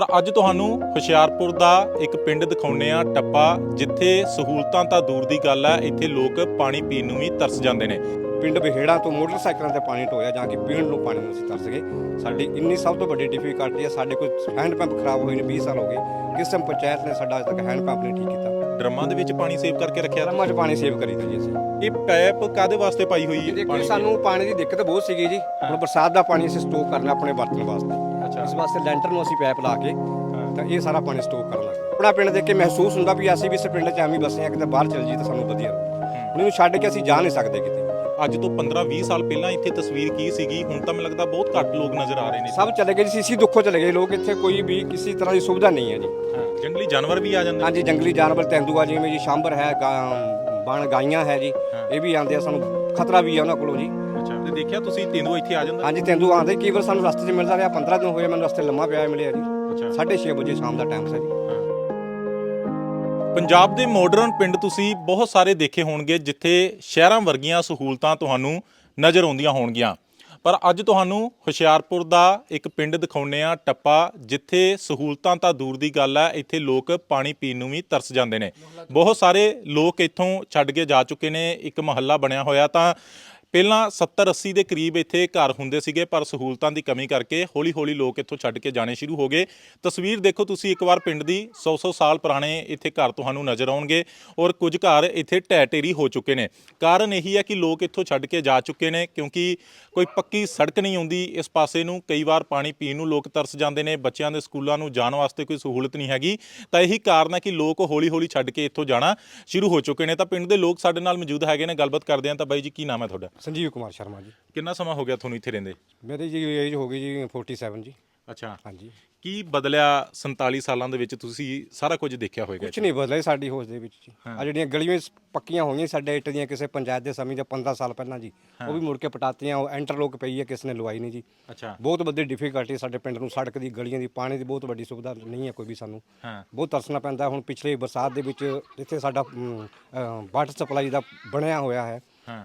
ਪਰ ਅੱਜ ਤੁਹਾਨੂੰ ਹੁਸ਼ਿਆਰਪੁਰ ਦਾ ਇੱਕ ਪਿੰਡ ਦਿਖਾਉਨੇ ਆ ਟੱਪਾ ਜਿੱਥੇ ਸਹੂਲਤਾਂ ਤਾਂ ਦੂਰ ਦੀ ਗੱਲ ਆ ਇੱਥੇ ਲੋਕ ਪਾਣੀ ਪੀਣ ਨੂੰ ਵੀ ਤਰਸ ਜਾਂਦੇ ਨੇ। ਪਿੰਡ ਬਹਿੜਾ ਤੋਂ ਮੋਟਰਸਾਈਕਲਾਂ ਤੇ ਪਾਣੀ ਢੋਇਆ ਜਾਂ ਕਿ ਪੀਣ ਨੂੰ ਪਾਣੀ ਨੂੰ ਅਸੀਂ ਤਰਸ ਗਏ। ਸਾਡੀ ਇੰਨੀ ਸਭ ਤੋਂ ਵੱਡੀ ਡਿਫਿਕਲਟੀ ਹੈ ਸਾਡੇ ਕੋਲ ਹੈਂਡ ਪੰਪ ਖਰਾਬ ਹੋਏ ਨੇ 20 ਸਾਲ ਹੋ ਗਏ। ਕਿਸੇ ਪੰਚਾਇਤ ਨੇ ਸਾਡਾ ਅਜੇ ਤੱਕ ਹੈਂਡ ਪੰਪ ਨਹੀਂ ਠੀਕ ਕੀਤਾ। ਡਰਮਾਂ ਦੇ ਵਿੱਚ ਪਾਣੀ ਸੇਵ ਕਰਕੇ ਰੱਖਿਆ? ਰਮਾਂ 'ਚ ਪਾਣੀ ਸੇਵ ਕਰੀਦਾ ਜੀ ਅਸੀਂ। ਇਹ ਪੈਪ ਕਾਦੇ ਵਾਸਤੇ ਪਾਈ ਹੋਈ ਹੈ ਦੇਖੋ ਸਾਨੂੰ ਪਾਣੀ ਦੀ ਦਿੱਕਤ ਬਹੁਤ ਸੀਗੀ ਜੀ। ਹੁਣ ਬਰਸਾਤ ਦਾ ਪਾਣੀ ਅਸੀਂ ਸਟੋਕ ਕਰਨਾ ਆਪਣੇ ਵਰਤਣ ਵਾਸਤੇ। ਇਸ ਵਾਸਤੇ ਲੈਂਟਰ ਨੂੰ ਅਸੀਂ ਪੈਪ ਲਾ ਕੇ ਤਾਂ ਇਹ ਸਾਰਾ ਪਾਣੀ ਸਟੋਕ ਕਰਨਾ ਆਪਣਾ ਪਿੰਡ ਦੇਖ ਕੇ ਮਹਿਸੂਸ ਹੁੰਦਾ ਵੀ ਅਸੀਂ ਵੀ ਇਸ ਪਿੰਡ 'ਚ ਐਵੇਂ ਬਸੇ ਆ ਕਿਤੇ ਬਾਹਰ ਚਲ ਜੀ ਤਾਂ ਸਾਨੂੰ ਵਧੀਆ ਇਹਨੂੰ ਛੱਡ ਕੇ ਅਸੀਂ ਜਾ ਨਹੀਂ ਸਕਦੇ ਕਿਤੇ। ਅੱਜ ਤੋਂ 15-20 ਸਾਲ ਪਹਿਲਾਂ ਇੱਥੇ ਤਸਵੀਰ ਕੀ ਸੀਗੀ? ਹੁਣ ਤਾਂ ਮੈਨੂੰ ਲੱਗਦਾ ਬਹੁਤ ਘੱਟ ਲੋਕ ਨਜ਼ਰ ਆ ਰਹੇ ਨੇ ਸਭ ਚਲੇ ਗਏ ਜੀ ਸੀਸੀ ਦੁੱਖੋਂ ਚਲੇ ਗਏ ਲੋਕ ਇੱਥੇ ਕੋਈ ਵੀ ਕਿਸੇ ਤਰ੍ਹਾਂ ਦੀ ਸੁਵਿਧਾ ਨਹੀਂ ਹੈ ਜੀ। ਜੰਗਲੀ ਜਾਨਵਰ ਵੀ ਆ ਜਾਂਦੇ ਹਾਂਜੀ ਜੰਗਲੀ ਜਾਨਵਰ ਤੇਂਦੂਆ ਜਿਵੇਂ ਜੀ ਸ਼ਾਂਬਰ ਹੈ ਬਣ ਗਾਈਆਂ ਹੈ ਜੀ ਇਹ ਵੀ ਆਉਂਦੇ ਆ ਸਾਨੂੰ ਖਤਰਾ ਵੀ ਆ ਉਹਨਾਂ ਕੋਲੋਂ ਜੀ। ਅੱਛਾ ਤੇ ਦੇਖਿਆ ਤੁਸੀਂ ਤੇਂਦੂਆ ਇੱਥੇ ਆ ਜਾਂਦਾ? ਹਾਂਜੀ ਤੇਂਦੂ ਆਉਂਦੇ ਕਈ ਵਾਰ ਸਾਨੂੰ ਰਸਤੇ 'ਚ ਮਿਲਦਾ ਰਿਹਾ 15 ਦਿਨ ਹੋਏ ਮੈਨੂੰ ਰਸਤੇ ਲੰਮਾ ਪਿਆ ਮਿਲਿਆ ਜੀ ਅੱਛਾ। 6:30 ਵਜੇ ਸ਼ਾਮ ਦਾ ਟਾਈਮ ਸੀ। ਜੀ ਪੰਜਾਬ ਦੇ ਮਾਡਰਨ ਪਿੰਡ ਤੁਸੀਂ ਬਹੁਤ ਸਾਰੇ ਦੇਖੇ ਹੋਣਗੇ ਜਿੱਥੇ ਸ਼ਹਿਰਾਂ ਵਰਗੀਆਂ ਸਹੂਲਤਾਂ ਤੁਹਾਨੂੰ ਨਜ਼ਰ ਆਉਂਦੀਆਂ ਹੋਣਗੀਆਂ। ਪਰ ਅੱਜ ਤੁਹਾਨੂੰ ਹੁਸ਼ਿਆਰਪੁਰ ਦਾ ਇੱਕ ਪਿੰਡ ਦਿਖਾਉਨੇ ਆ ਟੱਪਾ ਜਿੱਥੇ ਸਹੂਲਤਾਂ ਤਾਂ ਦੂਰ ਦੀ ਗੱਲ ਹੈ ਇੱਥੇ ਲੋਕ ਪਾਣੀ ਪੀਣ ਨੂੰ ਵੀ ਤਰਸ ਜਾਂਦੇ ਨੇ। ਬਹੁਤ ਸਾਰੇ ਲੋਕ ਇੱਥੋਂ ਛੱਡ ਕੇ ਜਾ ਚੁੱਕੇ ਨੇ ਇੱਕ ਮਹੱਲਾ ਬਣਿਆ ਹੋਇਆ ਤਾਂ ਪਹਿਲਾਂ 70 80 ਦੇ ਕਰੀਬ ਇੱਥੇ ਘਰ ਹੁੰਦੇ ਸੀਗੇ, ਪਰ ਸਹੂਲਤਾਂ ਦੀ ਕਮੀ ਕਰਕੇ ਹੌਲੀ-ਹੌਲੀ ਲੋਕ ਇੱਥੋਂ ਛੱਡ ਕੇ ਜਾਣੇ ਸ਼ੁਰੂ ਹੋ ਗਏ। ਤਸਵੀਰ ਦੇਖੋ ਤੁਸੀਂ ਇੱਕ ਵਾਰ ਪਿੰਡ ਦੀ 100-100 ਸਾਲ ਪੁਰਾਣੇ ਇੱਥੇ ਘਰ ਤੁਹਾਨੂੰ ਨਜ਼ਰ ਆਉਣਗੇ ਔਰ ਕੁਝ ਘਰ ਇੱਥੇ ਢਹਿ ਢੇਰੀ ਹੋ ਚੁੱਕੇ ਨੇ। ਕਾਰਨ ਇਹੀ ਹੈ ਕਿ ਲੋਕ ਇੱਥੋਂ ਛੱਡ ਕੇ ਜਾ ਚੁੱਕੇ ਨੇ ਕਿਉਂਕਿ ਕੋਈ ਪੱਕੀ ਸੜਕ ਨਹੀਂ ਆਉਂਦੀ ਇਸ ਪਾਸੇ ਨੂੰ। ਕਈ ਵਾਰ ਪਾਣੀ ਪੀਣ ਨੂੰ ਲੋਕ ਤਰਸ ਜਾਂਦੇ ਨੇ, ਬੱਚਿਆਂ ਦੇ ਸਕੂਲਾਂ ਨੂੰ ਜਾਣ ਵਾਸਤੇ ਕੋਈ ਸਹੂਲਤ ਨਹੀਂ ਹੈਗੀ। ਤਾਂ ਇਹੀ ਕਾਰਨ ਹੈ ਕਿ ਲੋਕ ਹੌਲੀ-ਹੌਲੀ ਛੱਡ ਕੇ ਇੱਥੋਂ ਜਾਣਾ ਸ਼ੁਰੂ ਹੋ ਚੁੱਕੇ ਨੇ। ਤਾਂ ਪਿੰਡ ਦੇ ਲੋਕ ਸਾਡੇ ਨਾਲ ਮੌਜੂਦ ਹੈਗੇ ਨੇ, ਗੱਲਬਾਤ ਕਰਦੇ ਹਾਂ। ਤਾਂ ਬਾਈ ਜੀ, ਕੀ ਨਾਮ ਹੈ ਤੁਹਾਡਾ? ਸੰਜੀਵ ਕੁਮਾਰ ਸ਼ਰਮਾ ਜੀ। ਕਿੰਨਾ ਸਮਾਂ ਹੋ ਗਿਆ ਤੁਹਾਨੂੰ ਇੱਥੇ ਰਹਿੰਦੇ? ਮੇਰੀ ਜੀ ਏਜ ਹੋ ਗਈ ਜੀ 47 ਜੀ। ਅੱਛਾ। ਹਾਂਜੀ। ਕੀ ਬਦਲਿਆ 47 ਸਾਲਾਂ ਦੇ ਵਿੱਚ? ਤੁਸੀਂ ਸਾਰਾ ਕੁਝ ਦੇਖਿਆ ਹੋਵੇਗਾ ਕੁਝ ਨਹੀਂ ਬਦਲਿਆ ਸਾਡੀ ਹੋਸ਼ ਦੇ ਵਿੱਚ ਜੀ। ਆ ਜਿਹੜੀਆਂ ਗਲੀਆਂ ਪੱਕੀਆਂ ਹੋਈਆਂ ਸਾਡੇ ਇੱਟ ਦੀਆਂ ਕਿਸੇ ਪੰਚਾਇਤ ਦੇ ਸਮੇਂ ਜਾਂ 15 ਸਾਲ ਪਹਿਲਾਂ ਜੀ ਉਹ ਵੀ ਮੁੜ ਕੇ ਪਟਾਤੀਆਂ ਉਹ ਇੰਟਰਲੋਕ ਪਈ ਹੈ ਕਿਸ ਨੇ ਲਵਾਈ ਨਹੀਂ ਜੀ। ਅੱਛਾ। ਬਹੁਤ ਵੱਡੀ ਡਿਫਿਕਲਟੀ ਸਾਡੇ ਪਿੰਡ ਨੂੰ ਸੜਕ ਦੀ ਗਲੀਆਂ ਦੀ ਪਾਣੀ ਦੀ ਬਹੁਤ ਵੱਡੀ ਸੁਵਿਧਾ ਨਹੀਂ ਹੈ ਕੋਈ ਵੀ ਸਾਨੂੰ। ਹਾਂ। ਬਹੁਤ ਤਰਸਣਾ ਪੈਂਦਾ ਹੁਣ ਪਿਛਲੇ ਬਰਸਾਤ ਦੇ ਵਿੱਚ ਜਿੱਥੇ ਸਾਡਾ ਵਾਟਰ ਸਪਲਾਈ ਦਾ ਬਣਿਆ ਹੋਇਆ ਹਾਂ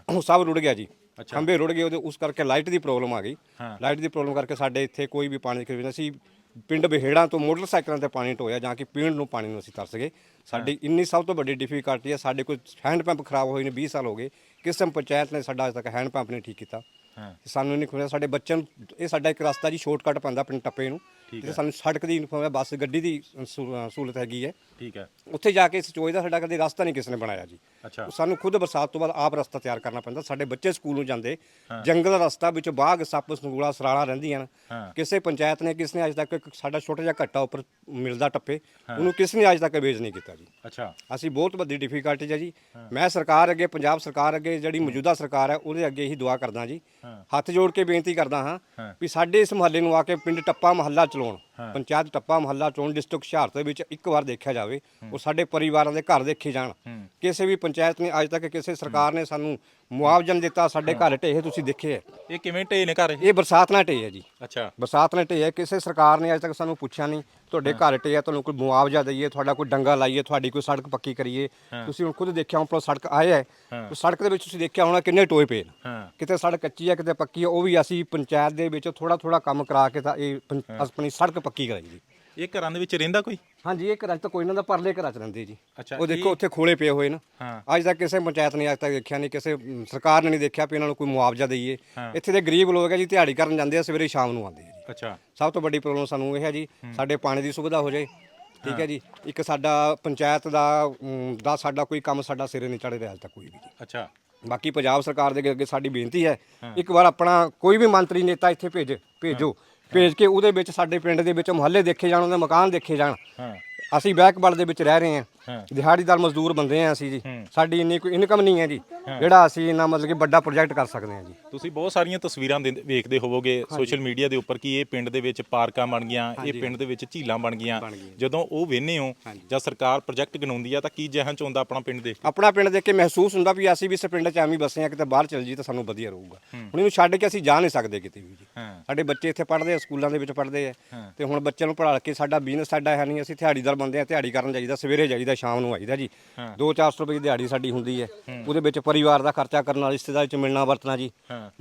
ਉਹ ਸਭ ਰੁੜ ਗਿਆ ਜੀ। ਖੰਭੇ ਰੁੜ ਗਏ ਉਹਦੇ ਉਸ ਕਰਕੇ ਲਾਈਟ ਦੀ ਪ੍ਰੋਬਲਮ ਆ ਗਈ। ਲਾਈਟ ਦੀ ਪ੍ਰੋਬਲਮ ਕਰਕੇ ਸਾਡੇ ਇੱਥੇ ਕੋਈ ਵੀ ਪਾਣੀ ਦੀ ਖਰੀਦ ਨਹੀਂ। ਸੀ ਪਿੰਡ ਬਹਿੜਾ ਤੋਂ ਮੋਟਰਸਾਈਕਲਾਂ ਤੇ ਪਾਣੀ ਢੋਇਆ ਜਾਂ ਕਿ ਪੀਣ ਨੂੰ ਪਾਣੀ ਨੂੰ ਅਸੀਂ ਤਰਸ ਗਏ। ਸਾਡੀ ਇੰਨੀ ਸਭ ਤੋਂ ਵੱਡੀ ਡਿਫਿਕਲਟੀ ਹੈ ਸਾਡੇ ਕੋਲ ਹੈਂਡ ਪੰਪ ਖਰਾਬ ਹੋਏ ਨੇ 20 ਸਾਲ ਹੋ ਗਏ। ਕਿਸੇ ਪੰਚਾਇਤ ਨੇ ਸਾਡਾ ਅਜੇ ਤੱਕ ਹੈਂਡ ਪੰਪ ਨਹੀਂ ਠੀਕ ਕੀਤਾ। ਸਾਨੂੰ ਨਹੀਂ ਖੁੱਲਿਆ ਸਾਡੇ ਬੱਚਿਆਂ ਨੂੰ ਇਹ ਸਾਡਾ ਇੱਕ ਰਸਤਾ ਜੀ ਸ਼ਾਰਟਕਟ ਪੈਂਦਾ ਪਿੰਡ ਟੱਪੇ ਨੂੰ। ਜਿੱਥੇ ਸਾਨੂੰ ਸੜਕ ਦੀ ਇਨਫੋਰਮ ਬੱਸ ਗੱਡੀ ਦੀ ਸਹੂ- ਸਹੂਲਤ ਹੈਗੀ ਹੈ। ਠੀਕ ਹੈ। ਉੱਥੇ ਜਾ ਕੇ ਸਚੋਈ ਦਾ ਸਾਡਾ ਕਦੇ ਰਸਤਾ ਨਹੀਂ ਕਿਸੇ ਨੇ ਬਣਾਇਆ ਜੀ। ਅੱਛਾ। ਸਾਨੂੰ ਖੁਦ ਬਰਸਾਤ ਤੋਂ ਬਾਅਦ ਆਪ ਰਸਤਾ ਤਿਆਰ ਕਰਨਾ ਪੈਂਦਾ। ਸਾਡੇ ਬੱਚੇ ਸਕੂਲ ਨੂੰ ਜਾਂਦੇ ਜੰਗਲ ਰਸਤਾ ਵਿੱਚ ਬਾਗ ਸੱਪ ਸੰਗੂਲਾ ਸਰਾਲਾ ਰਹਿੰਦੀਆਂ ਨੇ। ਹਾਂ। ਕਿਸੇ ਪੰਚਾਇਤ ਨੇ ਕਿਸ ਨੇ ਅਜੇ ਤੱਕ ਇੱਕ ਸਾਡਾ ਛੋਟਾ ਜਿਹਾ ਘੱਟਾ ਉੱਪਰ ਮਿਲਦਾ ਟੱਪੇ ਉਹਨੂੰ ਕਿਸ ਨੇ ਅਜੇ ਤੱਕ ਵੇਚ ਨਹੀਂ ਕੀਤਾ ਜੀ। ਅੱਛਾ। ਅਸੀਂ ਬਹੁਤ ਵੱਡੀ ਡਿਫਿਕਲਟੀ ਹੈ ਜੀ। ਮੈਂ ਸਰਕਾਰ ਅੱਗੇ ਪੰਜਾਬ ਸਰਕਾਰ ਅੱਗੇ ਜਿਹੜੀ ਮੌਜੂਦਾ ਸਰਕਾਰ ਹੈ ਉਹਦੇ ਅੱਗੇ ਹੀ ਦੁਆ ਕਰਦਾ ਜੀ। ਹੱਥ ਜੋੜ ਕੇ ਬੇਨਤੀ ਕਰਦਾ ਹਾਂ ਵੀ ਸਾਡੇ ਇਸ ਮੁਹੱਲੇ ਨੂੰ ਆ ਕੇ ਪਿੰਡ ਟੱਪਾ ਮੁਹੱਲਾ ਚਲਾਉਣ ਪੰਚਾਇਤ ਟੱਪਾ ਮੁਹੱਲਾ ਚੋਣ ਡਿਸਟ੍ਰਿਕਟ ਹੁਸ਼ਿਆਰਪੁਰ ਵਿੱਚ ਇੱਕ ਵਾਰ ਦੇਖਿਆ ਜਾਵੇ ਉਹ ਸਾਡੇ ਪਰਿਵਾਰਾਂ ਦੇ ਘਰ ਦੇਖੇ ਜਾਣ। ਕਿਸੇ ਵੀ ਪੰਚਾਇਤ ਨੇ ਅੱਜ ਤੱਕ ਕਿਸੇ ਸਰਕਾਰ ਨੇ ਸਾਨੂੰ ਮੁਆਵਜ਼ਾ ਨਹੀਂ ਦਿੱਤਾ ਸਾਡੇ ਘਰ ਢੇਹ ਤੁਸੀਂ ਦੇਖੇ ਹੈ ਇਹ ਕਿਵੇਂ ਢੇ ਨੇ ਘਰ? ਇਹ? ਇਹ ਬਰਸਾਤ ਨਾਲ ਢੇਹ ਹੈ ਜੀ। ਅੱਛਾ। ਬਰਸਾਤ ਨੇ ਢੇਹ ਕਿਸੇ ਸਰਕਾਰ ਨੇ ਅੱਜ ਤੱਕ ਸਾਨੂੰ ਪੁੱਛਿਆ ਨਹੀਂ ਤੁਹਾਡੇ ਘਰ ਢੇਹ ਹੈ ਤੁਹਾਨੂੰ ਕੋਈ ਮੁਆਵਜ਼ਾ ਦਈਏ ਤੁਹਾਡਾ ਕੋਈ ਡੰਗਾ ਲਾਈਏ ਤੁਹਾਡੀ ਕੋਈ ਸੜਕ ਪੱਕੀ ਕਰੀਏ। ਤੁਸੀਂ ਹੁਣ ਖੁਦ ਦੇਖਿਆ ਉੱਪਰੋਂ ਸੜਕ ਆਏ ਹੈ। ਉਹ ਸੜਕ ਦੇ ਵਿੱਚ ਤੁਸੀਂ ਦੇਖਿਆ ਹੋਣਾ ਕਿੰਨੇ ਟੋਏ ਪਏ ਨੇ। ਹਾਂ। ਕਿਤੇ ਸੜਕ ਕੱਚੀ ਹੈ ਕਿਤੇ ਪੱਕੀ ਹੈ ਉਹ ਵੀ ਅਸੀਂ ਪੰਚਾਇਤ ਦੇ ਵਿੱਚ ਥੋੜਾ ਥੋੜਾ ਕੰਮ ਕਰਾ ਕੇ ਤਾਂ ਇਹ ਪੰ- ਆਪਣੀ ਸੜਕ ਪੱਕੀ ਕਰਾਈ ਜੀ। ਇਹ ਘਰਾਂ ਦੇ ਵਿੱਚ ਰਹਿੰਦਾ ਕੋਈ? ਹਾਂਜੀ ਇਹ ਘਰਾਂ 'ਚ ਤਾਂ ਕੋਈ ਨਾ ਦਾ ਪਰਲੇ ਘਰਾਂ 'ਚ ਰਹਿੰਦੇ ਜੀ। ਅੱਛਾ, ਉਹ ਦੇਖੋ ਇਹ- ਉੱਥੇ ਖੋਲੇ ਪਏ ਹੋਏ ਨੇ। ਹਾਂ। ਅੱਜ ਤੱਕ ਕਿਸੇ ਪੰਚਾਇਤ ਨੇ ਅੱਜ ਤੱਕ ਦੇਖਿਆ ਨਹੀਂ ਕਿਸੇ ਅਮ, ਸਰਕਾਰ ਨੇ ਨਹੀਂ ਦੇਖਿਆ ਵੀ ਇਹਨਾਂ ਨੂੰ ਕੋਈ ਮੁਆਵਜ਼ਾ ਦਈਏ। ਹਾਂ। ਇੱਥੇ ਦੇ ਗਰੀਬ ਲੋਕ ਹੈ ਜੀ ਦਿਹਾੜੀ ਕਰਨ ਜਾਂਦੇ ਆ ਸਵੇਰੇ ਸ਼ਾਮ ਨੂੰ ਆਉਂਦੇ ਆ ਜੀ। ਅੱਛਾ। ਸਭ ਤੋਂ ਵੱਡੀ ਪ੍ਰੋਬਲਮ ਸਾਨੂੰ ਇਹ ਹੈ ਜੀ ਸਾਡੇ ਪਾਣੀ ਦੀ ਸੁਵਿਧਾ ਹੋ ਜਾਏ। ਠੀਕ ਹੈ ਜੀ ਇੱਕ ਸਾਡਾ ਪੰਚਾਇਤ ਦਾ ਅਮ, ਦਾ ਸਾਡਾ ਕੋਈ ਕੰਮ ਸਾਡਾ ਸਿਰੇ ਨਹੀਂ ਚੜ ਰਿਹਾ ਅੱਜ ਤੱਕ ਕੋਈ ਵੀ ਜੀ। ਅੱਛਾ। ਬਾਕੀ ਪੰਜਾਬ ਸਰਕਾਰ ਦੇ ਅੱਗੇ ਸਾਡੀ ਬੇਨਤੀ ਹੈ। ਇੱਕ ਵਾਰ ਆਪਣਾ ਕੋਈ ਵੀ ਮੰਤਰੀ ਨੇਤਾ ਇੱਥੇ ਭੇਜ ਭੇਜੋ। ਭੇਜ ਕੇ ਉਹਦੇ ਵਿੱਚ ਸਾਡੇ ਪਿੰਡ ਦੇ ਵਿੱਚ ਮੁਹੱਲੇ ਦੇਖੇ ਜਾਣ ਉਹਦੇ ਮਕਾਨ ਦੇਖੇ ਜਾਣ। ਹਾਂ। ਅਸੀਂ ਬੈਕਵਰਡ ਦੇ ਵਿੱਚ ਰਹਿ ਰਹੇ ਹਾਂ। ਦਿਹਾੜੀਦਾਰ ਮਜ਼ਦੂਰ ਬੰਦੇ ਆ ਅਸੀਂ ਜੀ। ਸਾਡੀ ਇੰਨੀ ਕੋਈ ਇਨਕਮ ਨਹੀਂ ਹੈ ਜੀ। ਜਿਹੜਾ ਅਸੀਂ ਇਹਨਾਂ ਮਤਲਬ ਕਿ ਵੱਡਾ ਪ੍ਰੋਜੈਕਟ ਕਰ ਸਕਦੇ ਹਾਂ ਜੀ। ਤੁਸੀਂ ਬਹੁਤ ਸਾਰੀਆਂ ਤਸਵੀਰਾਂ ਦੇ- ਵੇਖਦੇ ਹੋਵੋਗੇ ਸੋਸ਼ਲ ਮੀਡੀਆ ਦੇ ਉੱਪਰ ਕਿ ਇਹ ਪਿੰਡ ਦੇ ਵਿੱਚ ਪਾਰਕਾਂ ਬਣ ਗਈਆਂ ਇਹ ਪਿੰਡ ਦੇ ਵਿੱਚ ਝੀਲਾਂ ਬਣ ਗਈਆਂ। ਬਣ ਗਈਆਂ। ਜਦੋਂ ਉਹ ਵੇਖਦੇ ਹੋ ਜਾਂ ਸਰਕਾਰ ਪ੍ਰੋਜੈਕਟ ਗਣਾਉਂਦੀ ਆ ਤਾਂ ਕੀ ਜਹਨ ਚ ਆਉਂਦਾ ਆਪਣਾ ਪਿੰਡ ਦੇਖ ਕੇ? ਆਪਣਾ ਪਿੰਡ ਦੇਖ ਕੇ ਮਹਿਸੂਸ ਹੁੰਦਾ ਵੀ ਅਸੀਂ ਵੀ ਇਸ ਪਿੰਡ 'ਚ ਐਵੇਂ ਹੀ ਬਸੇ ਆ ਕਿਤੇ ਬਾਹਰ ਚਲ ਜੀ ਤਾਂ ਸਾਨੂੰ ਵਧੀਆ ਰਹੂਗਾ। ਹੁਣ ਇਹਨੂੰ ਛੱਡ ਕੇ ਅਸੀਂ ਜਾ ਨਹੀਂ ਸਕਦੇ ਕਿਤੇ ਵੀ ਜੀ। ਹਾਂ। ਸਾਡੇ ਬੱਚੇ ਇੱਥੇ ਪੜ੍ਹਦੇ ਆ ਸਕੂਲਾਂ ਦੇ ਵਿੱਚ ਪੜ੍ਹਦੇ ਆ। ਤੇ ਹੁਣ ਬੱਚਿਆਂ ਨੂੰ ਪੜ੍ਹਾ ਕੇ ਸਾਡਾ ਬਿਜ਼ਨਸ ਸਾਡਾ ਹੈ ਨਹੀਂ ਅਸੀਂ ਦਿਹਾੜੀਦਾਰ ਬੰਦੇ ਆ ਦਿਹਾੜੀ ਕਰਨ ਜਾਈਦਾ ਸਵੇਰੇ ਜਾਈਦਾ ਸ਼ਾਮ ਨੂੰ ਆਈਦਾ ਜੀ। ਹਾਂ। 2-400 ਰੁਪਏ ਦੀ ਦਿਹਾੜੀ ਸਾਡੀ ਹੁੰਦੀ ਹੈ। ਉਹਦੇ ਵਿੱਚ ਪਰਿਵਾਰ ਦਾ ਖਰਚਾ ਕਰਨਾ ਰਿਸ਼ਤੇਦਾਰ ਚ ਮਿਲਣਾ ਵਰਤਣਾ ਜੀ।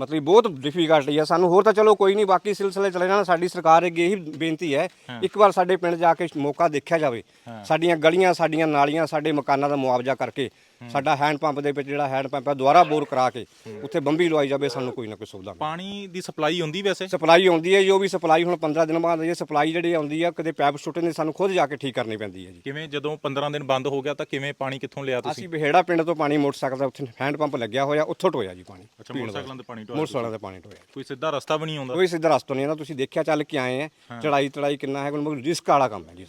ਮਤਲਬ ਬਹੁਤ ਡਿਫਿਕਲਟੀ ਹੈ ਸਾਨੂੰ ਹੋਰ ਤਾਂ ਚਲੋ ਕੋਈ ਨਹੀਂ ਬਾਕੀ ਸਿਲਸਿਲੇ ਚਲੇ ਜਾਣ। ਸਾਡੀ ਸਰਕਾਰ ਅੱਗੇ ਇਹੀ ਬੇਨਤੀ ਹੈ ਇੱਕ ਵਾਰ ਸਾਡੇ ਪਿੰਡ ਜਾ ਕੇ ਮੌਕਾ ਦੇਖਿਆ ਜਾਵੇ। ਸਾਡੀਆਂ ਗਲੀਆਂ ਸਾਡੀਆਂ ਨਾਲੀਆਂ ਸਾਡੇ ਮਕਾਨਾਂ ਦਾ ਮੁਆਵਜ਼ਾ ਕਰਕੇ ਸਾਡਾ ਹੈਂਡ ਪੰਪ ਦੇ ਵਿੱਚ ਜਿਹੜਾ ਹੈਂਡ ਪੰਪ ਹੈ ਦੁਬਾਰਾ ਬੋਰ ਕਰਾ ਕੇ ਉੱਥੇ ਬੰਬੀ ਲਵਾਈ ਜਾਵੇ ਸਾਨੂੰ ਕੋਈ ਨਾ ਕੋਈ ਸੁਵਿਧਾ। ਪਾਣੀ ਦੀ ਸਪਲਾਈ ਹੁੰਦੀ ਵੈਸੇ? ਸਪਲਾਈ ਆਉਂਦੀ ਹੈ ਜੋ ਵੀ ਸਪਲਾਈ ਹੁਣ 15 ਦਿਨ ਬਾਅਦ ਇਹ ਸਪਲਾਈ ਜਿਹੜੀ ਆਉਂਦੀ ਆ ਕਦੇ ਪੈਪ ਛੁੱਟੇ ਨੇ ਸਾਨੂੰ ਖੁਦ ਜਾ ਕੇ ਠੀਕ ਕਰਨੀ ਪੈਂਦੀ ਹੈ ਜੀ। ਕਿਵੇਂ ਜਦੋਂ 15 ਦਿਨ ਬੰਦ ਹੋ ਗਿਆ ਤਾਂ ਕਿਵੇਂ ਪਾਣੀ ਕਿੱਥੋਂ ਲਿਆ ਤੁਸੀਂ? ਅਸੀਂ ਬਹਿੜਾ ਪਿੰਡ ਤੋਂ ਪਾਣੀ ਮੋਟਰਸਾਈਕਲ ਦਾ ਉੱਥੇ ਹੈਂਡ ਪੰਪ ਲੱਗਿਆ ਹੋਇਆ ਉੱਥੋਂ ਟੋਇਆ ਜੀ ਪਾਣੀ ਅੱਛਾ ਮੋਟਰਸਾਈਕਲਾਂ ਤੇ ਪਾਣੀ ਢੋਇਆ ਮੋਟਰਸਾਈਕਲਾਂ ਦਾ ਪਾਣੀ ਟੋਇਆ ਕੋਈ ਸਿੱਧਾ ਰਸਤਾ ਵੀ ਨਹੀਂ ਆਉਂਦਾ? ਕੋਈ ਸਿੱਧਾ ਰਸਤਾ ਨਹੀਂ ਨਾ ਤੁਸੀਂ ਦੇਖਿਆ ਚੱਲ ਕੇ ਆਏ ਆ ਚੜਾਈ ਚੜਾਈ ਕਿੰਨਾ ਹੈ ਕੋਈ ਰਿਸਕ ਵਾਲਾ ਕੰਮ ਹੈ ਜੀ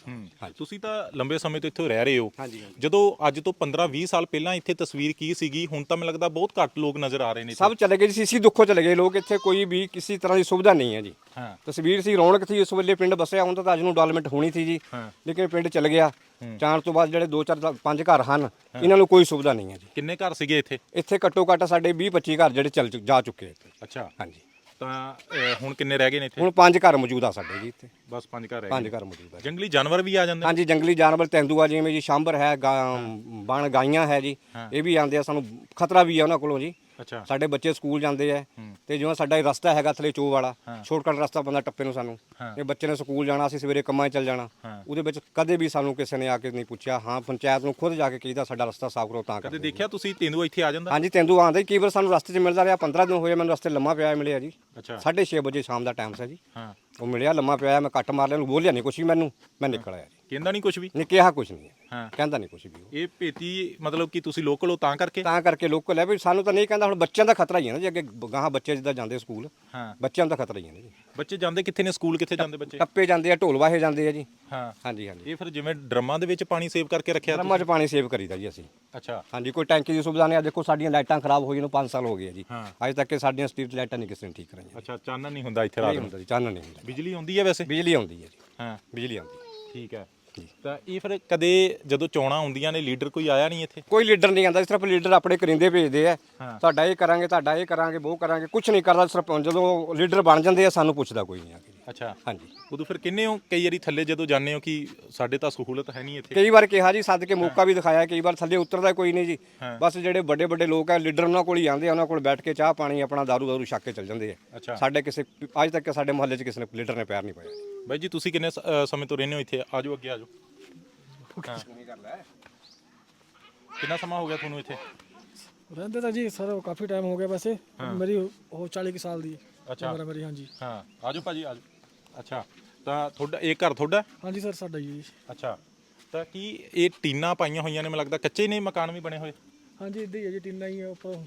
ਤੁਸੀਂ ਤਾਂ ਲੰਬੇ ਸਮੇਂ ਤੋਂ ਇੱਥੇ ਰਹਿ ਰਹੇ ਹੋ। ਜਦੋਂ ਅੱਜ ਤੋਂ 15-20 ਸਾਲ ਪਹਿਲਾਂ ਇੱਥੇ ਤਸਵੀਰ ਕੀ ਸੀਗੀ? ਹੁਣ ਤਾਂ ਮੈਨੂੰ ਲੱਗਦਾ ਬਹੁਤ ਘੱਟ ਲੋਕ ਨਜ਼ਰ ਆ ਰਹੇ ਨੇ ਇੱਥੇ। ਸਭ ਚਲੇ ਗਏ ਜੀ ਸੀਸੀ ਦੁੱਖੋਂ ਚਲੇ ਗਏ ਲੋਕ। ਇੱਥੇ ਕੋਈ ਵੀ ਕਿਸੇ ਤਰ੍ਹਾਂ ਦੀ ਸੁਵਿਧਾ ਨਹੀਂ ਹੈ ਜੀ। ਹਾਂ। ਤਸਵੀਰ ਸੀ ਰੌਣਕ ਸੀ ਇਸ ਵੇਲੇ ਪਿੰਡ ਬਸਿਆ ਹੁੰਦਾ ਤਾਂ ਅੱਜ ਨੂੰ ਡਵੈਲਪਮੈਂਟ ਹੋਣੀ ਸੀ ਜੀ। ਹਾਂ। ਲੇਕਿਨ ਪਿੰਡ ਚਲ ਗਿਆ। ਚਾਰ ਤੋਂ ਬਾਅਦ ਜਿਹੜੇ 2-4 ਪੰਜ ਘਰ ਹਨ ਇਹਨਾਂ ਨੂੰ ਕੋਈ ਸੁਵਿਧਾ ਨਹੀਂ ਹੈ ਜੀ। ਕਿੰਨੇ ਘਰ ਸੀਗੇ ਇੱਥੇ? ਇੱਥੇ ਘੱਟੋ ਘੱਟ ਸਾਡੇ 20-25 ਘਰ ਜਿਹੜੇ ਚੱਲ ਚੁ- ਜਾ ਚੁੱਕੇ ਇੱਥੇ। ਅੱਛਾ। ਹਾਂਜੀ। ਤਾਂ ਅਹ, ਹੁਣ ਕਿੰਨੇ ਰਹਿ ਗਏ ਨੇ ਇੱਥੇ? ਹੁਣ ਪੰਜ ਘਰ ਮੌਜੂਦ ਆ ਸਾਡੇ ਜੀ ਇੱਥੇ। ਬਸ ਪੰਜ ਘਰ ਰਹਿ ਪੰਜ ਗਏ। ਘਰ ਮੌਜੂਦ ਆ ਜੰਗਲੀ ਜਾਨਵਰ ਵੀ ਆ ਜਾਂਦੇ ਨੇ? ਹਾਂਜੀ ਜੰਗਲੀ ਜਾਨਵਰ ਤੇਂਦੂਆ ਜਿਵੇਂ ਜੀ ਸ਼ਾਂਬਰ ਹੈ ਗਾਂ- ਬਣ ਗਾਈਆਂ ਹੈ ਜੀ ਇਹ ਵੀ ਆਉਂਦੇ ਆ ਸਾਨੂੰ ਖਤਰਾ ਵੀ ਆ ਉਹਨਾਂ ਕੋਲੋਂ ਜੀ। ਅੱਛਾ। ਸਾਡੇ ਬੱਚੇ ਸਕੂਲ ਜਾਂਦੇ ਆ ਤੇ ਜਿਵੇਂ ਸਾਡਾ ਇਹ ਰਸਤਾ ਹੈਗਾ ਥਲੇ ਚੋ ਵਾਲਾ। ਸ਼ਾਰਟਕਟ ਰਸਤਾ ਬੰਦਾ ਟੱਪੇ ਨੂੰ ਸਾਨੂੰ। ਇਹ ਬੱਚੇ ਨੇ ਸਕੂਲ ਜਾਣਾ ਸੀ ਸਵੇਰੇ ਕੰਮਾਂ 'ਚ ਚੱਲ ਜਾਣਾ। ਉਹਦੇ ਵਿੱਚ ਕਦੇ ਵੀ ਸਾਨੂੰ ਕਿਸੇ ਨੇ ਆ ਕੇ ਨਹੀਂ ਪੁੱਛਿਆ। ਹਾਂ ਪੰਚਾਇਤ ਨੂੰ ਖੁਦ ਜਾ ਕੇ ਕਹੀਦਾ ਸਾਡਾ ਰਸਤਾ ਸਾਫ਼ ਕਰੋ ਤਾਂ ਕਦੇ ਦੇਖਿਆ ਤੁਸੀਂ ਤੇਂਦੂਆ ਇੱਥੇ ਆ ਜਾਂਦਾ? ਹਾਂਜੀ ਤੇਂਦੂ ਆਂਦਾ ਕਈ ਵਾਰ ਸਾਨੂੰ ਰਸਤੇ 'ਚ ਮਿਲਦਾ ਰਿਹਾ 15 ਦਿਨ ਹੋਏ ਮੈਨੂੰ ਰਸਤੇ ਲੰਮਾ ਪਿਆ ਮਿਲਿਆ ਜੀ। ਅੱਛਾ। 6:30 ਵਜੇ ਸ਼ਾਮ ਦਾ ਟਾਈਮ ਸੀ ਜੀ। ਹਾਂ। ਉਹ ਮਿਲਿਆ ਲੰਮਾ ਪਿਆ ਮੈਂ ਕੱਟ ਮਾਰ ਲਿਆ ਨੂੰ ਬੋਲਿਆ ਨਹੀਂ ਕੁਛ ਵੀ ਮੈਨੂੰ। ਮੈਂ ਨਿਕਲ ਆਇਆ ਜੀ। ਕਹਿੰਦਾ ਨਹੀਂ ਕੁਝ ਵੀ? ਨਹੀਂ ਕਿਹਾ ਕੁਛ ਨਹੀਂ ਹਾਂ। ਕਹਿੰਦਾ ਨਹੀਂ ਕੁਛ ਵੀ ਉਹ। ਇਹ ਭੇਤੀ ਮਤਲਬ ਕਿ ਤੁਸੀਂ ਲੋਕਲ ਹੋ ਤਾਂ ਕਰਕੇ? ਤਾਂ ਕਰਕੇ ਲੋਕਲ ਹੈ ਵੀ ਸਾਨੂੰ ਤਾਂ ਨਹੀਂ ਕਹਿੰਦਾ ਹੁਣ ਬੱਚਿਆਂ ਦਾ ਖਤਰਾ ਹੀ ਹੈ ਨਾ ਜੀ ਅੱਗੇ ਗਾਹਾਂ ਬੱਚੇ ਜਿੱਦਾਂ ਜਾਂਦੇ ਸਕੂਲ ਹਾਂ। ਬੱਚਿਆਂ ਦਾ ਖਤਰਾ ਹੀ ਹੈ ਨਾ ਜੀ। ਬੱਚੇ ਜਾਂਦੇ ਕਿੱਥੇ ਨੇ? ਸਕੂਲ ਕਿੱਥੇ ਜਾਂਦੇ ਬੱਚੇ? ਟੱਪੇ ਜਾਂਦੇ ਆ ਢੋਲ ਵਾਹੇ ਜਾਂਦੇ ਆ ਜੀ। ਹਾਂ। ਹਾਂਜੀ ਹਾਂਜੀ। ਇਹ ਫਿਰ ਜਿਵੇਂ ਡਰਮਾਂ ਦੇ ਵਿੱਚ ਪਾਣੀ ਸੇਵ ਕਰਕੇ ਰੱਖਿਆ ਡਰਮਾਂ 'ਚ ਪਾਣੀ ਸੇਵ ਕਰੀਦਾ ਜੀ ਅਸੀਂ। ਅੱਛਾ। ਹਾਂਜੀ ਕੋਈ ਟੈਂਕੀ ਦੀ ਸੁਵਿਧਾ ਨਹੀਂ ਆ ਦੇਖੋ ਸਾਡੀਆਂ ਲਾਈਟਾਂ ਖਰਾਬ ਹੋਈਆਂ ਨੂੰ 5 ਸਾਲ ਹੋ ਗਏ ਆ ਜੀ। ਹਾਂ। ਅੱਜ ਤੱਕ ਸਾਡੀਆਂ ਸਟਰੀਟ ਲਾਈਟਾਂ ਨਹੀਂ ਕਿਸੇ ਨੇ ਠੀਕ ਕਰਾਈਆਂ। ਅੱਛਾ ਚਾਨਣ ਨਹੀਂ ਹੁੰਦਾ ਇੱਥੇ ਰਾਤ ਨੂੰ? ਚਾਨਣ ਨਹੀਂ ਹੁੰਦਾ। ਬਿਜਲੀ ਆਉਂਦੀ ਹੈ ਵੈਸੇ? ਬਿਜਲੀ ਆਉਂਦੀ ਹੈ ਜੀ। ਹਾਂ। ਬਿਜਲੀ ਆਉਂਦੀ ਹੈ। ਠੀਕ ਹੈ। ਤਾਂ ਇਹ ਫਿਰ ਕਦੇ ਜਦੋਂ ਚੋਣਾਂ ਹੁੰਦੀਆਂ ਨੇ ਲੀਡਰ ਕੋਈ ਆਇਆ ਨਹੀਂ ਇੱਥੇ? ਕੋਈ ਲੀਡਰ ਨਹੀਂ ਆਉਂਦਾ ਸਿਰਫ ਲੀਡਰ ਆਪਣੇ ਕਰਿੰਦੇ ਭੇਜਦੇ ਆ। ਹਾਂ। ਤੁਹਾਡਾ ਇਹ ਕਰਾਂਗੇ ਤੁਹਾਡਾ ਇਹ ਕਰਾਂਗੇ ਉਹ ਕਰਾਂਗੇ ਕੁਝ ਨਹੀਂ ਕਰਦਾ ਸਿਰਫ ਜਦੋਂ ਲੀਡਰ ਬਣ ਜਾਂਦੇ ਆ ਸਾਨੂੰ ਪੁੱਛਦਾ ਕੋਈ ਨਹੀਂ ਆ ਕੇ। ਜੀ। ਅੱਛਾ। ਹਾਂਜੀ। ਉਦੋਂ ਫਿਰ ਕਿੰਨੇ ਹੋ ਕਈ ਵਾਰੀ ਥੱਲੇ ਜਦੋਂ ਜਾਂਦੇ ਹੋ ਕਿ ਸਾਡੇ ਤਾਂ ਸਹੂਲਤ ਹੈ ਨਹੀਂ ਇੱਥੇ? ਕਈ ਵਾਰ ਕਿਹਾ ਜੀ ਸੱਦ ਕੇ ਮੌਕਾ ਵੀ ਦਿਖਾਇਆ ਕਈ ਵਾਰ ਥੱਲੇ ਉਤਰਦਾ ਕੋਈ ਨਹੀਂ ਜੀ। ਹਾਂ। ਬਸ ਜਿਹੜੇ ਵੱਡੇ ਵੱਡੇ ਲੋਕ ਆ ਲੀਡਰ ਉਹਨਾਂ ਕੋਲ ਹੀ ਆਉਂਦੇ ਆ ਉਹਨਾਂ ਕੋਲ ਬੈਠ ਕੇ ਚਾਹ ਪਾਣੀ ਆਪਣਾ ਦਾਰੂ ਦਾਰੂ ਛੱਕ ਕੇ ਚੱਲ ਜਾਂਦੇ ਆ। ਅੱਛਾ। ਸਾਡੇ ਕਿਸੇ ਅੱਜ ਤੱਕ ਸਾਡੇ ਮੁਹੱਲੇ 'ਚ ਕਿਸੇ ਨੇ ਲੀਡਰ ਨੇ ਪੈਰ ਨਹੀਂ ਪਾਇਆ। ਬਾਈ ਜੀ ਤੁਸੀਂ ਕਿੰਨੇ ਸ- ਸਮੇਂ ਤੋਂ ਰਹਿੰਦੇ ਹੋ ਇੱਥੇ? ਆਜੋ ਅੱਗੇ ਆਜੋ ਹਾਂ। ਕਿੰਨਾ ਸਮਾਂ ਹੋ ਗਿਆ ਤੁਹਾਨੂੰ ਇੱਥੇ? ਰਹਿੰਦੇ ਤਾਂ ਜੀ ਸਰ ਕਾਫੀ ਟਾਈਮ ਹੋ ਗਿਆ ਵੈਸੇ। ਮੇਰੀ ਉਹ 40 ਕੁ ਸਾਲ ਦੀ ਅੱਛਾ। ਉਮਰ ਹੈ ਮੇਰੀ ਹਾਂਜੀ। ਹਾਂ। ਆਜੋ ਭਾਜੀ ਆਜੋ ਅੱਛਾ। ਤਾਂ ਤੁਹਾਡਾ ਇਹ ਘਰ ਤੁਹਾਡਾ? ਹਾਂਜੀ ਸਰ ਸਾਡਾ ਹੀ ਹੈ ਜੀ। ਅੱਛਾ। ਤਾਂ ਕੀ ਇਹ ਟੀਨਾਂ ਪਾਈਆਂ ਹੋਈਆਂ ਨੇ? ਮੈਨੂੰ ਲੱਗਦਾ ਕੱਚੇ ਨੇ ਮਕਾਨ ਵੀ ਬਣੇ ਹੋਏ। ਹਾਂਜੀ ਇੱਦਾਂ ਹੀ ਹੈ ਜੀ ਟੀਨਾ ਹੀ ਹੈ ਉੱਪਰ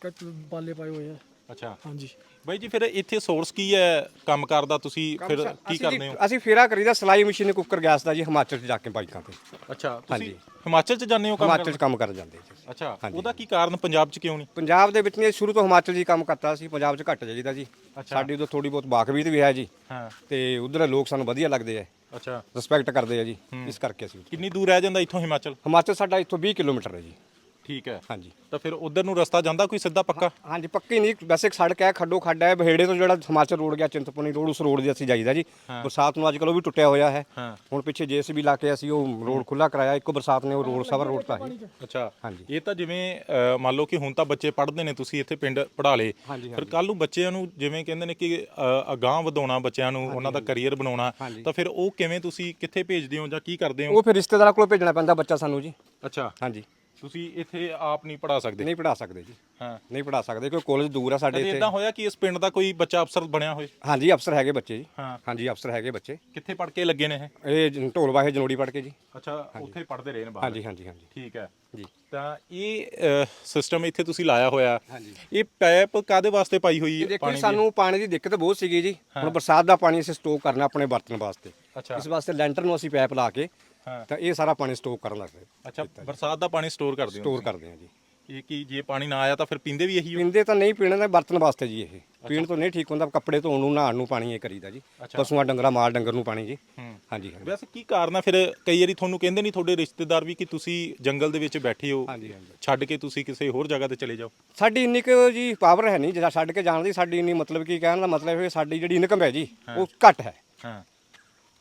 ਕੱਚ ਬਾਲੇ ਪਾਏ ਹੋਏ ਆ। ਅੱਛਾ। ਹਾਂਜੀ। ਬਾਈ ਜੀ ਫਿਰ ਇੱਥੇ ਸੋਰਸ ਕੀ ਹੈ ਕੰਮ ਕਰਦਾ? ਤੁਸੀਂ ਫਿਰ ਕੀ ਅਸੀਂ ਜੀ- ਕਰਦੇ ਹੋ? ਅਸੀਂ ਫੇਰਾ ਕਰੀਦਾ ਸਲਾਈ ਮਸ਼ੀਨ ਕੁੱਕਰ ਗੈਸ ਦਾ ਜੀ ਹਿਮਾਚਲ 'ਚ ਜਾ ਕੇ ਬਾਈਕਾਂ ਤੇ। ਅੱਛਾ ਤੁਸੀਂ ਹਾਂਜੀ। ਹਿਮਾਚਲ ਚ ਜਾਂਦੇ ਹੋ ਕੰਮ ਹਿਮਾਚਲ ਕਰਨ? 'ਚ ਕੰਮ ਕਰ ਜਾਂਦੇ ਜੀ। ਅੱਛਾ ਹਾਂਜੀ। ਉਹਦਾ ਕੀ ਕਾਰਨ? ਪੰਜਾਬ ਚ ਕਿਉਂ ਨਹੀਂ? ਪੰਜਾਬ ਦੇ ਵਿੱਚ ਨਹੀਂ ਸ਼ੁਰੂ ਤੋਂ ਹਿਮਾਚਲ ਹੀ ਕੰਮ ਕਰਤਾ ਸੀ ਪੰਜਾਬ 'ਚ ਘੱਟ ਜਾਈਦਾ ਜੀ। ਸਾਡੀ ਉਦੋਂ ਥੋੜੀ ਬਹੁਤ ਬਾਖਵੀਤ ਵੀ ਹੈ ਜੀ। ਹਾਂ। ਤੇ ਉਧਰ ਲੋਕ ਸਾਨੂੰ ਵਧੀਆ ਲੱਗਦੇ ਆ। ਅੱਛਾ। ਰਿਸਪੈਕਟ ਕਰਦੇ ਆ ਜੀ ਇਸ ਕਰਕੇ ਅਸੀਂ ਕਿੰਨੀ ਦੂਰ ਰਹਿ ਜਾਂਦਾ ਇੱਥੋਂ ਹਿਮਾਚਲ? ਹਿਮਾਚਲ ਸਾਡਾ ਇੱਥੋਂ 20 ਕਿਲੋਮੀਟਰ ਹੈ ਜੀ। ਠੀਕ ਹੈ। ਹਾਂਜੀ। ਤਾਂ ਫਿਰ ਉਧਰ ਨੂੰ ਰਸਤਾ ਜਾਂਦਾ ਕੋਈ ਸਿੱਧਾ ਪੱਕਾ? ਹਾਂਜੀ ਪੱਕੀ ਨਹੀਂ। ਵੈਸੇ ਇੱਕ ਸੜਕ ਹੈ ਖੱਡੋ ਖੱਡ ਹੈ। ਬਹੇੜੇ ਤੋਂ ਜਿਹੜਾ ਹਿਮਾਚਲ ਰੋਡ ਗਿਆ ਚਿੰਤਪੁਰਨੀ ਰੋਡ ਉਸ ਰੋਡ ਦੇ ਅਸੀਂ ਜਾਈਦਾ ਜੀ। ਬਰਸਾਤ ਨੂੰ ਅੱਜ ਕੱਲ੍ਹ ਉਹ ਵੀ ਟੁੱਟਿਆ ਹੋਇਆ ਹੈ। ਹੁਣ ਪਿੱਛੇ ਜੇਸੀਬੀ ਲਾ ਕੇ ਅਸੀਂ ਉਹ ਰੋਡ ਖੁੱਲਾ ਕਰਾਇਆ। ਇੱਕੋ ਬਰਸਾਤ ਨੇ ਉਹ ਰੋਡ ਸਵਰ ਰੋਡ ਤਾਂ ਹੀ। ਅੱਛਾ। ਹਾਂਜੀ। ਇਹ ਤਾਂ ਜਿਵੇਂ ਮੰਨ ਲਓ ਕਿ ਹੁਣ ਤਾਂ ਬੱਚੇ ਪੜ੍ਹਦੇ ਨੇ ਤੁਸੀਂ ਇੱਥੇ ਪਿੰਡ ਪੜ੍ਹਾ ਲੇ ਫਿਰ ਕੱਲ ਨੂੰ ਬੱਚਿਆਂ ਨੂੰ ਜਿਵੇਂ ਕਹਿੰਦੇ ਨੇ ਕਿ ਅਗਾਂਹ ਵਧਾਉਣਾ ਬੱਚਿਆਂ ਨੂੰ ਉਹਨਾਂ ਦਾ ਕੈਰੀਅਰ ਬਣਾਉਣਾ। ਤਾਂ ਫਿਰ ਉਹ ਕਿਵੇਂ ਤੁਸੀਂ ਕਿੱਥੇ ਭੇਜਦੇ ਹੋ ਜਾਂ ਕੀ ਕਰਦੇ ਹੋ? ਉਹ ਫਿਰ ਰਿਸ਼ਤੇਦਾਰਾਂ ਕੋਲ ਭੇਜਣਾ ਪੈਂਦਾ ਬੱਚਾ ਸਾਨੂੰ ਜੀ। ਅੱਛਾ। ਹਾਂਜੀ। ਤੁਸੀਂ ਇੱਥੇ ਆਪ ਨਹੀਂ ਪੜ੍ਹਾ ਸਕਦੇ? ਨਹੀਂ ਪੜਾ ਸਕਦੇ ਜੀ। ਹਾਂ। ਨਹੀਂ ਪੜਾ ਸਕਦੇ ਕਿਉਂਕਿ ਕਾਲਜ ਦੂਰ ਆ ਸਾਡੇ ਕਦੇ ਇੱਥੇ। ਇਦਾਂ ਹੋਇਆ ਕਿ ਇਸ ਪਿੰਡ ਦਾ ਕੋਈ ਬੱਚਾ ਅਫਸਰ ਬਣਿਆ ਹੋਏ? ਹਾਂਜੀ ਅਫਸਰ ਹੈਗੇ ਬੱਚੇ ਜੀ। ਹਾਂ। ਹਾਂਜੀ ਅਫਸਰ ਹੈਗੇ ਬੱਚੇ। ਕਿੱਥੇ ਪੜ੍ਹ ਕੇ ਲੱਗੇ ਨੇ ਇਹ? ਇਹ ਜ- ਢੋਲ ਵਾਹੇ ਜਨੋੜੀ ਪੜ ਕੇ ਜੀ। ਅੱਛਾ ਉੱਥੇ ਪੜ੍ਹਦੇ ਰਹੇ ਨੇ ਬਾਹਰ। ਹਾਂਜੀ ਹਾਂਜੀ ਹਾਂਜੀ। ਠੀਕ ਹੈ। ਜੀ। ਤਾਂ ਇਹ ਸਿਸਟਮ ਇੱਥੇ ਤੁਸੀਂ ਲਾਇਆ ਹੋਇਆ। ਹਾਂਜੀ। ਇਹ ਪਾਈਪ ਕਾਦੇ ਵਾਸਤੇ ਪਾਈ ਹੋਈ ਇਹ ਹੈ ਦੇਖੋ ਪਾਣੀ ਦੀ? ਸਾਨੂੰ ਪਾਣੀ ਦੀ ਦਿੱਕਤ ਬਹੁਤ ਸੀਗੀ ਜੀ। ਹੁਣ ਬਰਸਾਤ ਦਾ ਪਾਣੀ ਅਸੀਂ ਸਟੋਕ ਕਰਨਾ ਆਪਣੇ ਬਰਤਨ ਵਾਸਤੇ। ਅੱਛਾ। ਇਸ ਵਾਸਤੇ ਲੈਂਟਰ ਨੂੰ ਅਸੀਂ ਪਾਈਪ ਲਾ ਕੇ ਹਾਂ। ਤਾਂ ਇਹ ਸਾਰਾ ਪਾਣੀ ਸਟੋਕ ਕਰਨ ਲੱਗਦੇ ਅੱਛਾ ਬਰਸਾਤ ਦਾ ਪਾਣੀ ਸਟੋਰ ਕਰਦੇ ਹੋ ਸਟੋਰ ਕਰਦੇ ਹਾਂ ਜੀ? ਇਹ ਕੀ ਜੇ ਪਾਣੀ ਨਾ ਆਇਆ ਤਾਂ ਫਿਰ ਪੀਂਦੇ ਵੀ ਇਹੀ ਹੋ? ਪੀਂਦੇ ਤਾਂ ਨਹੀਂ ਪੀਣੇ ਦਾ ਬਰਤਨ ਵਾਸਤੇ ਜੀ ਇਹ। ਪੀਣ ਤੋਂ ਨਹੀਂ ਠੀਕ ਹੁੰਦਾ ਕੱਪੜੇ ਧੋਣ ਨੂੰ ਨਹਾਉਣ ਨੂੰ ਪਾਣੀ ਇਹ ਕਰੀਦਾ ਜੀ। ਪਸ਼ੂਆਂ ਡੰਗਰਾਂ ਮਾਲ ਡੰਗਰ ਨੂੰ ਪਾਣੀ ਜੀ। ਹੂੰ। ਹਾਂਜੀ ਹਾਂਜੀ। ਵੈਸੇ ਕੀ ਕਾਰਨ ਆ ਫਿਰ? ਕਈ ਵਾਰੀ ਤੁਹਾਨੂੰ ਕਹਿੰਦੇ ਨਹੀਂ ਤੁਹਾਡੇ ਰਿਸ਼ਤੇਦਾਰ ਵੀ ਕਿ ਤੁਸੀਂ ਜੰਗਲ ਦੇ ਵਿੱਚ ਬੈਠੇ ਹੋ। ਹਾਂਜੀ ਹਾਂਜੀ। ਛੱਡ ਕੇ ਤੁਸੀਂ ਕਿਸੇ ਹੋਰ ਜਗ੍ਹਾ ਤੇ ਚਲੇ ਜਾਓ। ਸਾਡੀ ਇੰਨੀ ਕੁ ਜੀ ਪਾਵਰ ਹੈ ਨਹੀਂ ਜਿਹੜਾ ਛੱਡ ਕੇ ਜਾਣ ਦੀ ਸਾਡੀ ਇੰਨੀ ਮਤਲਬ ਕੀ ਕਹਿਣ ਦਾ ਮਤਲਬ ਹੈ ਸਾਡੀ ਜਿਹੜੀ ਇਨਕਮ ਹੈ ਜੀ ਉਹ ਘੱਟ ਹੈ। ਹਾਂ।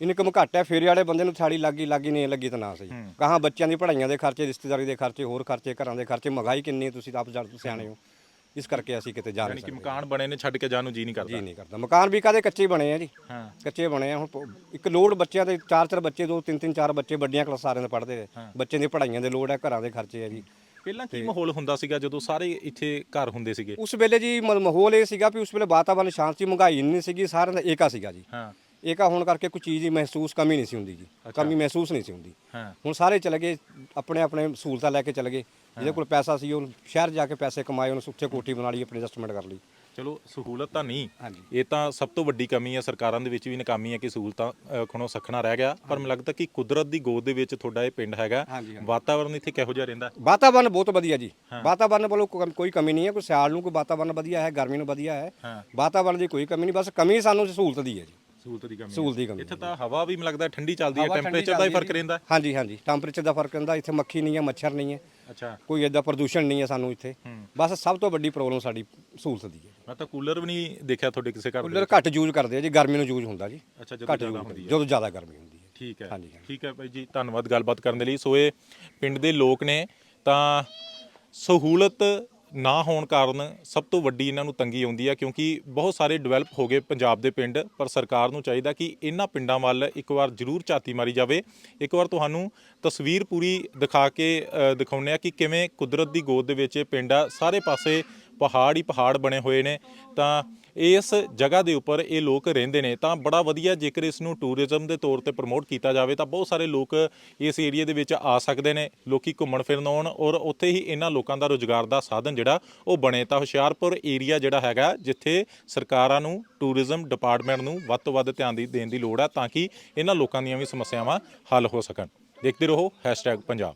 ਇਨਕਮ ਘੱਟ ਹੈ ਫੇਰੇ ਵਾਲੇ ਬੰਦੇ ਨੂੰ ਥਾੜੀ ਲੱਗੀ ਲੱਗੀ ਨਹੀਂ ਲੱਗੀ ਤਾਂ ਨਾ ਸਹੀ। ਕਹਾਂ ਬੱਚਿਆਂ ਦੀ ਪੜ੍ਹਾਈਆਂ ਦੇ ਖਰਚੇ ਰਿਸ਼ਤੇਦਾਰੀ ਦੇ ਖਰਚੇ ਹੋਰ ਖਰਚੇ ਘਰਾਂ ਦੇ ਖਰਚੇ ਮਹਿੰਗਾਈ ਕਿੰਨੀ ਹੈ ਤੁਸੀਂ ਤਾਂ ਆਪ ਜਾਣ ਸਿਆਣੇ ਹੋ। ਇਸ ਕਰਕੇ ਅਸੀਂ ਕਿਤੇ ਜਾ ਯਾਨੀ ਨਹੀਂ ਕਿ ਸਕਦੇ। ਮਕਾਨ ਬਣੇ ਨੇ ਛੱਡ ਕੇ ਜਾਣ ਨੂੰ ਜੀ ਨਹੀਂ ਜੀ ਕਰਦਾ ਨਹੀਂ ਕਰਦਾ। ਮਕਾਨ ਵੀ ਕਾਦੇ ਕੱਚੇ ਬਣੇ ਆ ਜੀ? ਹਾਂ। ਕੱਚੇ ਬਣੇ ਆ ਹੁਣ ਪ- ਇੱਕ ਲੋੜ ਬੱਚਿਆਂ ਦੇ ਚਾਰ ਚਾਰ ਬੱਚੇ ਦੋ ਤਿੰਨ ਤਿੰਨ ਚਾਰ ਬੱਚੇ ਵੱਡੀਆਂ ਕਲਾਸਾਂ ਸਾਰਿਆਂ ਦੇ ਪੜ੍ਹਦੇ ਆ। ਬੱਚਿਆਂ ਦੀ ਪੜ੍ਹਾਈਆਂ ਦੇ ਲੋੜ ਹੈ ਘਰਾਂ ਦੇ ਖਰਚੇ ਆ ਜੀ। ਪਹਿਲਾਂ ਕੀ ਮਾਹੌਲ ਹੁੰਦਾ ਸੀਗਾ ਜਦੋਂ ਸਾਰੇ ਇੱਥੇ ਘਰ ਹੁੰਦੇ ਸੀਗੇ? ਉਸ ਵੇਲੇ ਜੀ ਮ- ਮਾਹੌਲ ਇਹ ਸੀਗਾ ਵੀ ਉਸ ਵੇਲੇ ਵਾਤਾਵਰਨ ਸ਼ਾਂਤ ਮਹਿੰਗਾਈ ਨਹੀਂ ਸੀਗੀ ਸਾਰਿਆਂ ਦਾ ਏਕਾ ਸੀਗਾ ਜੀ। ਹਾਂ। ਏਕਾ ਹੋਣ ਕਰਕੇ ਕੋਈ ਚੀਜ਼ ਦੀ ਮਹਿਸੂਸ ਕਮੀ ਨਹੀਂ ਸੀ ਹੁੰਦੀ ਜੀ। ਕਮੀ ਮਹਿਸੂਸ ਨਹੀਂ ਸੀ ਹੁੰਦੀ। ਹਾਂ। ਹੁਣ ਸਾਰੇ ਚਲੇ ਗਏ ਆਪਣੇ ਆਪਣੇ ਸਹੂਲਤਾਂ ਲੈ ਕੇ ਚਲੇ ਗਏ। ਜਿਹਦੇ ਕੋਲ ਪੈਸਾ ਸੀ ਉਹ ਸ਼ਹਿਰ ਜਾ ਕੇ ਪੈਸੇ ਕਮਾਏ ਉਹਨੇ ਸੁੱਥੇ ਕੋਠੀ ਬਣਾ ਲਈ ਆਪਣੀ ਐਡਜਸਟਮੈਂਟ ਕਰ ਲਈ। ਚਲੋ ਸਹੂਲਤ ਤਾਂ ਨਹੀਂ। ਇਹ ਤਾਂ ਸਭ ਤੋਂ ਵੱਡੀ ਕਮੀ ਹੈ ਸਰਕਾਰਾਂ ਦੇ ਵਿੱਚ ਵੀ ਨਾਕਾਮੀ ਹੈ ਕਿ ਸਹੂਲਤਾਂ ਖਣੋ ਸਖਣਾ ਰਹਿ ਗਿਆ। ਪਰ ਮੈਨੂੰ ਲੱਗਦਾ ਕਿ ਕੁਦਰਤ ਦੀ ਗੋਦ ਦੇ ਵਿੱਚ ਤੁਹਾਡਾ ਇਹ ਪਿੰਡ ਹੈਗਾ। ਵਾਤਾਵਰਨ ਇੱਥੇ ਕਿਹੋ ਜਿਹਾ ਰਹਿੰਦਾ? ਵਾਤਾਵਰਨ ਬਹੁਤ ਵਧੀਆ ਜੀ। ਵਾਤਾਵਰਨ ਵੱਲੋਂ ਕੋਈ ਕਮੀ ਨਹੀਂ ਹੈ ਕੋਈ ਸਿਆਲ ਨੂੰ ਕੋਈ ਵਾਤਾਵਰਨ ਵਧੀਆ ਹੈ ਗਰਮੀ ਨੂੰ ਵਧੀਆ ਹਾਂ। ਵਾਤਾਵਰਨ ਦੀ ਕੋਈ ਕਮੀ ਨਹੀਂ ਬਸ ਕਮੀ ਸਾਨੂੰ ਸਹੂਲਤ ਦੀ ਹੈ ਜੀ। ਸਹੂਲਤ ਦੀ ਕਮੀ ਸਹੂਲਤ ਦੀ ਕਮੀ ਇੱਥੇ ਤਾਂ ਹਵਾ ਵੀ ਮੈਨੂੰ ਲੱਗਦਾ ਠੰਡੀ ਚੱਲਦੀ ਹੈ ਹਵਾ ਠੰਡੀ ਟੈਂਪਰੇਚਰ ਦਾ ਹੀ ਫ਼ਰਕ ਰਹਿੰਦਾ ਹਾਂਜੀ ਹਾਂਜੀ। ਟੈਂਪਰੇਚਰ ਦਾ ਫ਼ਰਕ ਹੁੰਦਾ ਇੱਥੇ ਮੱਖੀ ਨਹੀਂ ਹੈ ਮੱਛਰ ਨਹੀਂ ਹੈ। ਅੱਛਾ। ਕੋਈ ਐਡਾ ਪ੍ਰਦੂਸ਼ਣ ਨਹੀਂ ਹੈ ਸਾਨੂੰ ਇੱਥੇ। ਬਸ ਸਭ ਤੋਂ ਵੱਡੀ ਪ੍ਰੋਬਲਮ ਸਾਡੀ ਸਹੂਲਤ ਦੀ ਹੈ। ਮੈਂ ਤਾਂ ਕੂਲਰ ਵੀ ਨਹੀਂ ਦੇਖਿਆ ਤੁਹਾਡੇ ਕਿਸੇ ਘਰ ਦੇ ਕੂਲਰ ਘੱਟ ਯੂਜ਼ ਕਰਦੇ ਆ ਜੀ ਗਰਮੀ ਨੂੰ ਯੂਜ਼ ਹੁੰਦਾ ਜੀ। ਅੱਛਾ ਜਦੋਂ ਘੱਟ ਜ਼ਿਆਦਾ use ਹੁੰਦੀ ਹੈ। ਜਦੋਂ ਜ਼ਿਆਦਾ ਗਰਮੀ ਹੁੰਦੀ ਹੈ। ਠੀਕ ਹੈ। ਹਾਂਜੀ, ਹਾਂਜੀ। ਠੀਕ ਹੈ ਭਾਈ ਜੀ ਧੰਨਵਾਦ ਗੱਲਬਾਤ ਕਰਨ ਦੇ ਲਈ। ਸੋ ਇਹ ਪਿੰਡ ਦੇ ਲੋਕ ਨੇ ਤਾਂ ਸਹੂਲਤ ਨਾ ਹੋਣ ਕਾਰਨ ਸਭ ਤੋਂ ਵੱਡੀ ਇਹਨਾਂ ਨੂੰ ਤੰਗੀ ਆਉਂਦੀ ਹੈ ਕਿਉਂਕਿ ਬਹੁਤ ਸਾਰੇ ਡਿਵੈਲਪ ਹੋ ਗਏ ਪੰਜਾਬ ਦੇ ਪਿੰਡ, ਪਰ ਸਰਕਾਰ ਨੂੰ ਚਾਹੀਦਾ ਕਿ ਇਹਨਾਂ ਪਿੰਡਾਂ ਵੱਲ ਇੱਕ ਵਾਰ ਜ਼ਰੂਰ ਝਾਤੀ ਮਾਰੀ ਜਾਵੇ। ਇੱਕ ਵਾਰ ਤੁਹਾਨੂੰ ਤਸਵੀਰ ਪੂਰੀ ਦਿਖਾ ਕੇ ਦਿਖਾਉਂਦੇ ਆ ਕਿ ਕਿਵੇਂ ਕੁਦਰਤ ਦੀ ਗੋਦ ਦੇ ਵਿੱਚ ਇਹ ਪਿੰਡ ਆ। ਸਾਰੇ ਪਾਸੇ ਪਹਾੜ ਹੀ ਪਹਾੜ ਬਣੇ ਹੋਏ ਨੇ। ਤਾਂ ਇਸ ਜਗ੍ਹਾ ਦੇ ਉੱਪਰ ਇਹ ਲੋਕ ਰਹਿੰਦੇ ਨੇ, ਤਾਂ ਬੜਾ ਵਧੀਆ ਜੇਕਰ ਇਸ ਨੂੰ ਟੂਰਿਜ਼ਮ ਦੇ ਤੌਰ ਤੇ ਪ੍ਰਮੋਟ ਕੀਤਾ ਜਾਵੇ, ਤਾਂ ਬਹੁਤ ਸਾਰੇ ਲੋਕ ਇਸ ਏਰੀਆ ਦੇ ਵਿੱਚ ਆ ਸਕਦੇ ਨੇ, ਲੋਕੀ ਘੁੰਮਣ ਫਿਰਨ ਆਉਣ ਔਰ ਉੱਥੇ ਹੀ ਇਹਨਾਂ ਲੋਕਾਂ ਦਾ ਰੋਜ਼ਗਾਰ ਦਾ ਸਾਧਨ ਜਿਹੜਾ ਉਹ ਬਣੇ। ਤਾਂ ਹੁਸ਼ਿਆਰਪੁਰ ਏਰੀਆ ਜਿਹੜਾ ਹੈਗਾ, ਜਿੱਥੇ ਸਰਕਾਰਾਂ ਨੂੰ, ਟੂਰਿਜ਼ਮ ਡਿਪਾਰਟਮੈਂਟ ਨੂੰ ਵੱਧ ਤੋਂ ਵੱਧ ਧਿਆਨ ਦੀ ਦੇਣ ਦੀ ਲੋੜ ਹੈ ਤਾਂ ਕਿ ਇਹਨਾਂ ਲੋਕਾਂ ਦੀਆਂ ਵੀ ਸਮੱਸਿਆਵਾਂ ਹੱਲ ਹੋ ਸਕਣ। ਦੇਖਦੇ ਰਹੋ #ਪੰਜਾਬ।